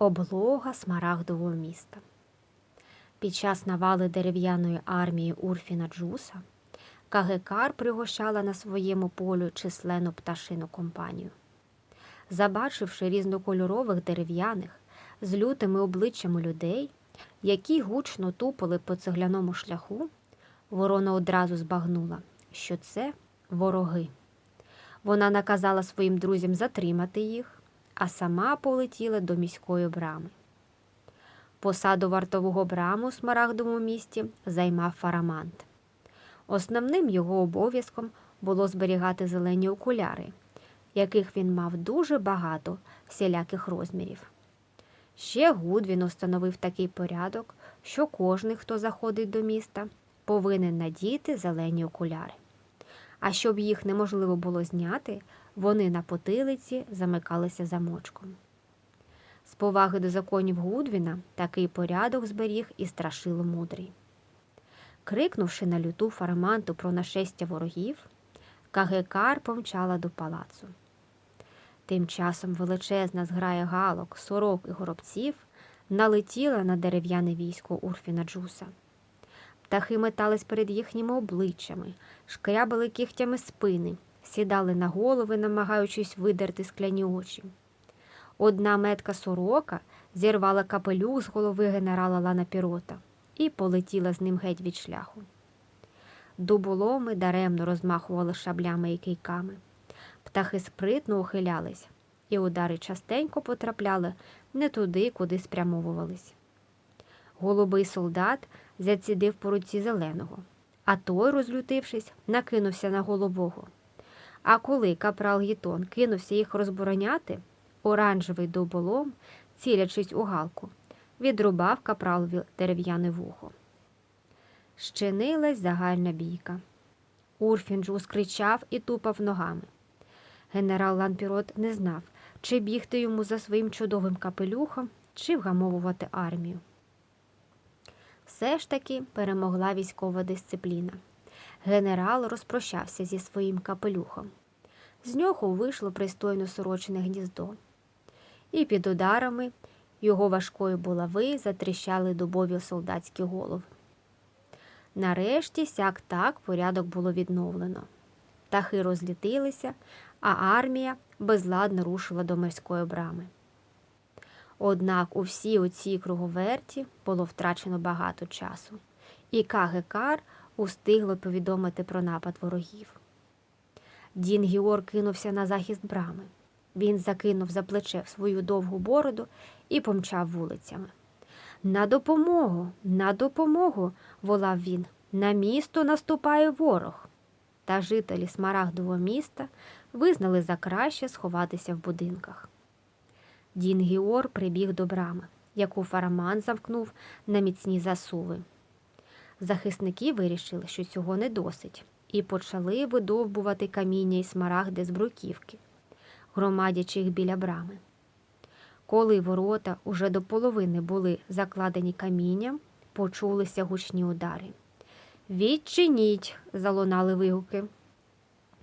Облога смарагдового міста. Під час навали дерев'яної армії Урфіна Джуса Кагекар пригощала на своєму полю численну пташину компанію. Забачивши різнокольорових дерев'яних з лютими обличчями людей, які гучно тупали по цегляному шляху, ворона одразу збагнула, що це вороги. Вона наказала своїм друзям затримати їх, а сама полетіла до міської брами. Посаду вартового браму у смарагдовому місті займав фарамант. Основним його обов'язком було зберігати зелені окуляри, яких він мав дуже багато всіляких розмірів. Ще Гудвін установив такий порядок, що кожний, хто заходить до міста, повинен надіти зелені окуляри. А щоб їх неможливо було зняти, вони на потилиці замикалися замочком. З поваги до законів Гудвіна такий порядок зберіг і страшило мудрий. Крикнувши на люту фараманту про нашестя ворогів, Кагекар помчала до палацу. Тим часом величезна зграя галок, сорок і горобців налетіла на дерев'яне військо Урфіна Джуса. Птахи метались перед їхніми обличчями, шкрябали кігтями спини, сідали на голови, намагаючись видерти скляні очі. Одна метка сорока зірвала капелюх з голови генерала Лана Пірота і полетіла з ним геть від шляху. Дуболоми даремно розмахували шаблями і кийками. Птахи спритно ухилялись, і удари частенько потрапляли не туди, куди спрямовувались. Голубий солдат зацідив по руці зеленого, а той, розлютившись, накинувся на голубого. А коли капрал Гітон кинувся їх розбороняти, оранжевий довболом, цілячись у галку, відрубав капралові дерев'яне вухо. Щинилась загальна бійка. Урфінджус кричав і тупав ногами. Генерал Ланпірот не знав, чи бігти йому за своїм чудовим капелюхом, чи вгамовувати армію. Все ж таки перемогла військова дисципліна. Генерал розпрощався зі своїм капелюхом. З нього вийшло пристойно сорочене гніздо. І під ударами його важкої булави затріщали дубові солдатські голови. Нарешті сяк так порядок було відновлено. Птахи розлітилися, а армія безладно рушила до морської брами. Однак у всій оцій круговерті було втрачено багато часу, і Кагекар устигло повідомити про напад ворогів. Дін Гіор кинувся на захист брами. Він закинув за плече свою довгу бороду і помчав вулицями. На допомогу, на допомогу, волав він. На місто наступає ворог. Та жителі Смарагдового міста визнали за краще сховатися в будинках. Дін Гіор прибіг до брами, яку фараман замкнув на міцні засуви. Захисники вирішили, що цього не досить, і почали видовбувати каміння і смарагди з бруківки, громадячи їх біля брами. Коли ворота уже до половини були закладені камінням, почулися гучні удари. Відчиніть, залунали вигуки.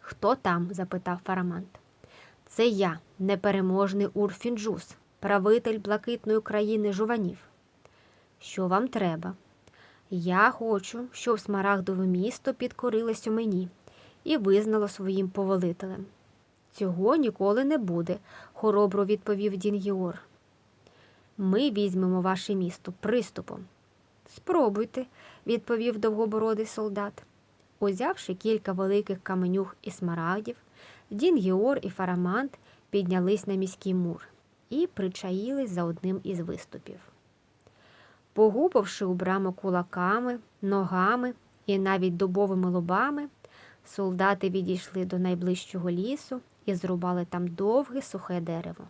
Хто там? запитав фарамант. Це я, непереможний Урфінджус, правитель блакитної країни жуванів. Що вам треба? Я хочу, щоб смарагдове місто підкорилося мені і визнало своїм повелителем. Цього ніколи не буде, хоробро відповів Дінгіор. Ми візьмемо ваше місто приступом. Спробуйте, відповів довгобородий солдат. Узявши кілька великих каменюх і смарагдів, Дін Геор і Фарамант піднялись на міський мур і причаїлись за одним із виступів. Погупавши у браму кулаками, ногами і навіть дубовими лобами, солдати відійшли до найближчого лісу і зрубали там довге сухе дерево.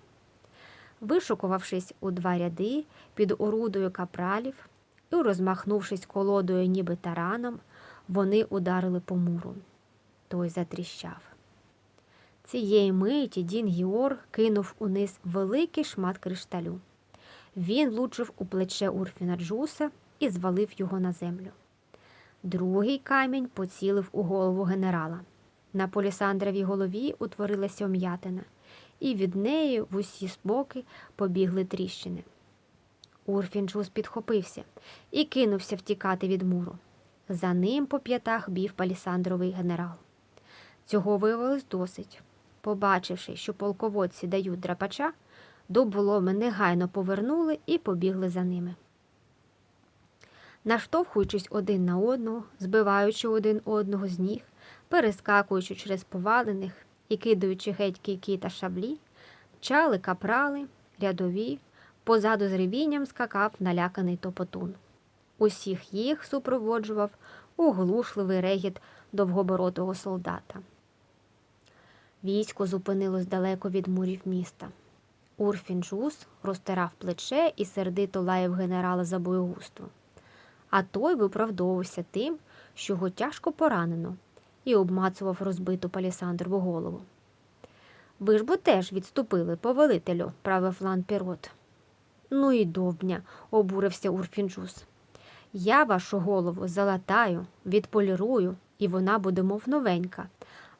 Вишукувавшись у два ряди під орудою капралів і розмахнувшись колодою, ніби тараном, вони ударили по муру. Той затріщав. Цієї миті Дін Гіор кинув униз великий шмат кришталю. Він влучив у плече Урфіна Джуса і звалив його на землю. Другий камінь поцілив у голову генерала. На Полісандровій голові утворилася м'ятина, і від неї в усі боки побігли тріщини. Урфінджус підхопився і кинувся втікати від муру. За ним по п'ятах бів палісандровий генерал. Цього виявилось досить. Побачивши, що полководці дають драпача, доболоми негайно повернули і побігли за ними. Наштовхуючись один на одного, збиваючи один одного з ніг, перескакуючи через повалених і кидаючи геть кійки та шаблі, чали капрали, рядові, позаду з ревінням скакав наляканий топотун. Усіх їх супроводжував оглушливий регіт довгоборотого солдата. Військо зупинилось далеко від мурів міста. Урфінджус розтирав плече і сердито лаяв генерала за боєгуство. А той виправдовувався тим, що його тяжко поранено, і обмацував розбиту палісандрову голову. Ви ж бо теж відступили, повелителю, правив лан Пірот. Ну і довбня, обурився Урфінджус. Я вашу голову залатаю, відполірую, і вона буде мов новенька.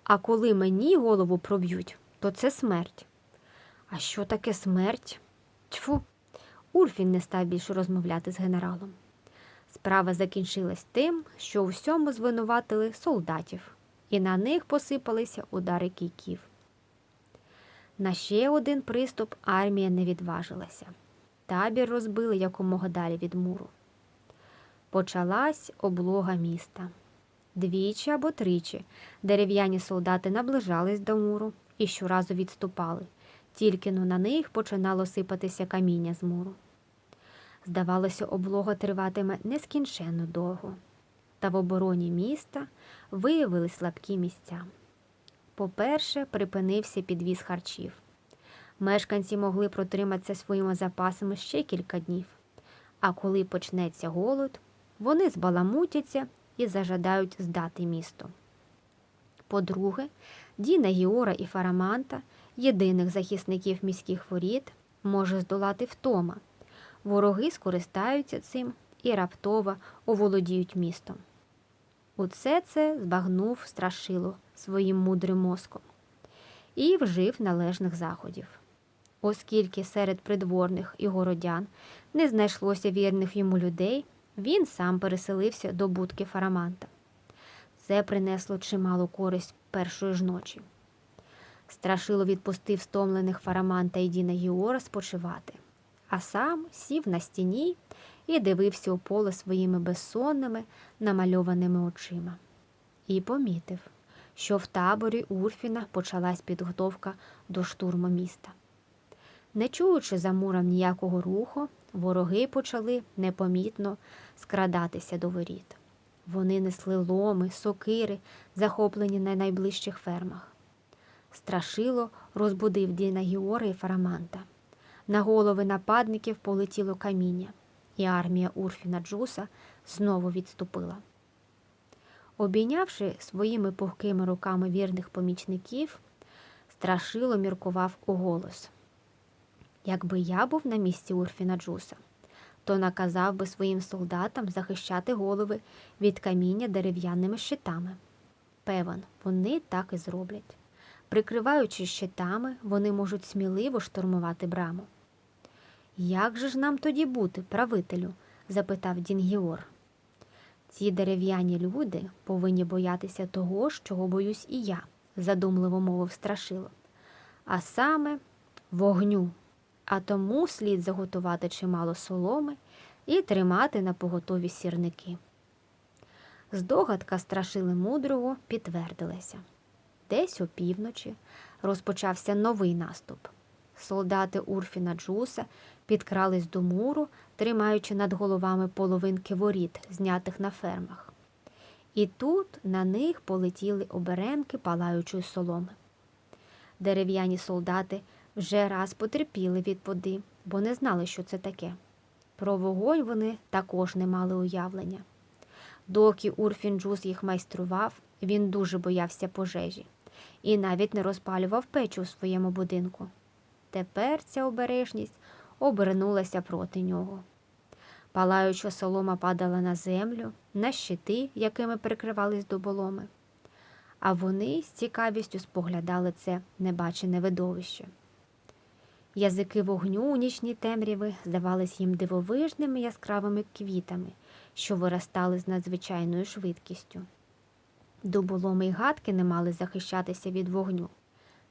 А коли мені голову проб'ють, то це смерть. А що таке смерть? Тьфу. Урфін не став більше розмовляти з генералом. Справа закінчилась тим, що у всьому звинуватили солдатів, і на них посипалися удари кійків. На ще один приступ армія не відважилася. Табір розбили якомога далі від муру. Почалась облога міста. Двічі або тричі дерев'яні солдати наближались до муру і щоразу відступали, тільки но на них починало сипатися каміння з муру. Здавалося, облога триватиме нескінченно довго, та в обороні міста виявили слабкі місця. По-перше, припинився підвіз харчів. Мешканці могли протриматися своїми запасами ще кілька днів, а коли почнеться голод, вони збаламутяться і зажадають здати місто. По-друге, Діна Гіора і Фараманта, єдиних захисників міських воріт, може здолати втома. Вороги скористаються цим і раптово оволодіють містом. Усе це збагнув страшило своїм мудрим мозком і вжив належних заходів. Оскільки серед придворних і городян не знайшлося вірних йому людей, він сам переселився до будки Фараманта. Це принесло чималу користь першої ж ночі. Страшило відпустив стомлених Фараманта і Діна Гіора спочивати, а сам сів на стіні і дивився у поле своїми безсонними, намальованими очима. І помітив, що в таборі Урфіна почалась підготовка до штурму міста. Не чуючи за муром ніякого руху, вороги почали непомітно скрадатися до воріт. Вони несли ломи, сокири, захоплені на найближчих фермах. Страшило розбудив Діна Гіора і Фараманта. На голови нападників полетіло каміння, і армія Урфіна Джуса знову відступила. Обійнявши своїми пухкими руками вірних помічників, страшило міркував у голос. Якби я був на місці Урфіна Джуса, то наказав би своїм солдатам захищати голови від каміння дерев'яними щитами. Певен, вони так і зроблять. Прикриваючи щитами, вони можуть сміливо штурмувати браму. Як же ж нам тоді бути, правителю? запитав Дінгіор. Ці дерев'яні люди повинні боятися того чого боюсь і я, задумливо мовив страшило. А саме вогню. А тому слід заготувати чимало соломи і тримати на поготові сірники. Здогадка страшили мудрого підтвердилася. Десь опівночі розпочався новий наступ. Солдати Урфіна Джуса підкрались до муру, тримаючи над головами половинки воріт, знятих на фермах. І тут на них полетіли оберемки палаючої соломи. Дерев'яні солдати вже раз потерпіли від води, бо не знали, що це таке. Про вогонь вони також не мали уявлення. Доки Урфінджус їх майстрував, він дуже боявся пожежі і навіть не розпалював печі у своєму будинку. Тепер ця обережність обернулася проти нього. Палаюча солома падала на землю, на щити, якими прикривались доболоми. А вони з цікавістю споглядали це небачене видовище. Язики вогню у нічній темряви здавались їм дивовижними яскравими квітами, що виростали з надзвичайною швидкістю. Дуболоми й гадки не мали захищатися від вогню.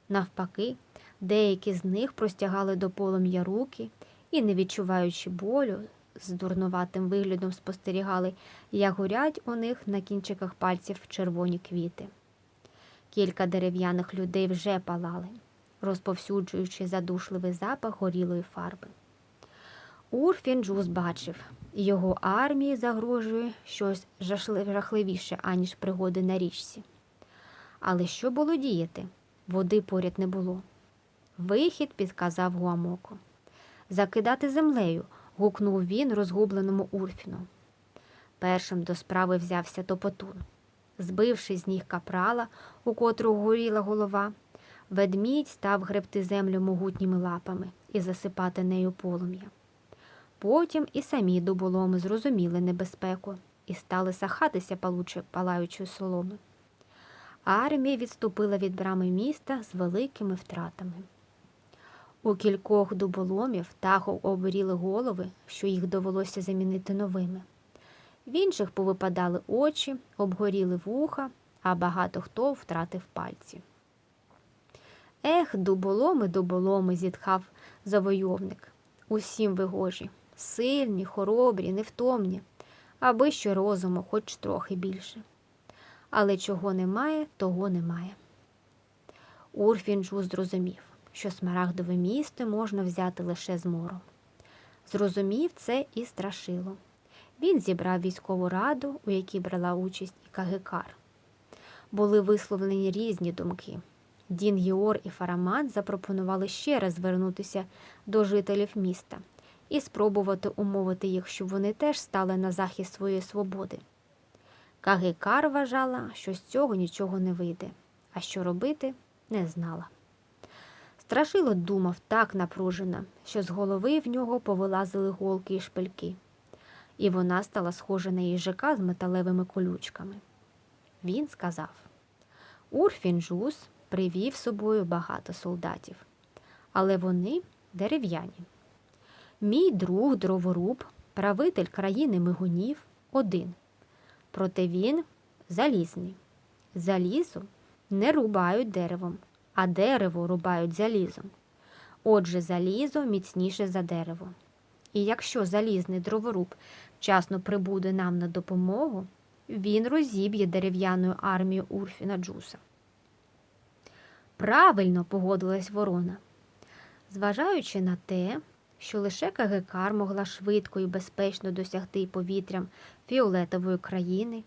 Навпаки, деякі з них простягали до полум'я руки і, не відчуваючи болю, з дурнуватим виглядом спостерігали, як горять у них на кінчиках пальців червоні квіти. Кілька дерев'яних людей вже палали, розповсюджуючи задушливий запах горілої фарби. Урфін Джуз бачив, його армії загрожує щось жахливіше, аніж пригоди на річці. Але що було діяти? Води поряд не було. Вихід підказав Гуамоко. Закидати землею, гукнув він розгубленому Урфіну. Першим до справи взявся топотун. Збивши з ніг капрала, у котрого горіла голова, ведмідь став гребти землю могутніми лапами і засипати нею полум'я. Потім і самі дуболоми зрозуміли небезпеку і стали сахатися палуче палаючої соломи. Армія відступила від брами міста з великими втратами. У кількох дуболомів тахо оборіли голови, що їх довелося замінити новими. В інших повипадали очі, обгоріли вуха, а багато хто втратив пальці. Ех, дуболоми, дуболоми, зітхав завойовник. Усім вигожі, сильні, хоробрі, невтомні, аби що розуму хоч трохи більше. Але чого немає, того немає. Урфінджу зрозумів, що смарагдове місто можна взяти лише з мором. Зрозумів це і страшило. Він зібрав військову раду, у якій брала участь і Кагикар. Були висловлені різні думки. Дін Гіор і Фарамат запропонували ще раз звернутися до жителів міста і спробувати умовити їх, щоб вони теж стали на захист своєї свободи. Кагикар вважала, що з цього нічого не вийде, а що робити не знала. Страшило думав так напружено, що з голови в нього повилазили голки і шпильки, і вона стала схожа на їжака з металевими колючками. Він сказав Урфінджус привів з собою багато солдатів, але вони дерев'яні. Мій друг дроворуб, правитель країни мигунів, один. Проте він залізний. Залізо не рубають деревом, а дерево рубають залізом. Отже, залізо міцніше за дерево. І якщо залізний дроворуб вчасно прибуде нам на допомогу, він розіб'є дерев'яною армію Урфіна Джуса. Правильно погодилась ворона. Зважаючи на те, що лише Кагикар могла швидко і безпечно досягти повітрям фіолетової країни,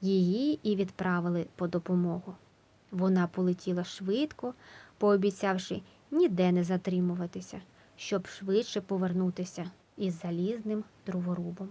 її і відправили по допомогу. Вона полетіла швидко, пообіцявши ніде не затримуватися, щоб швидше повернутися із залізним дроворубом.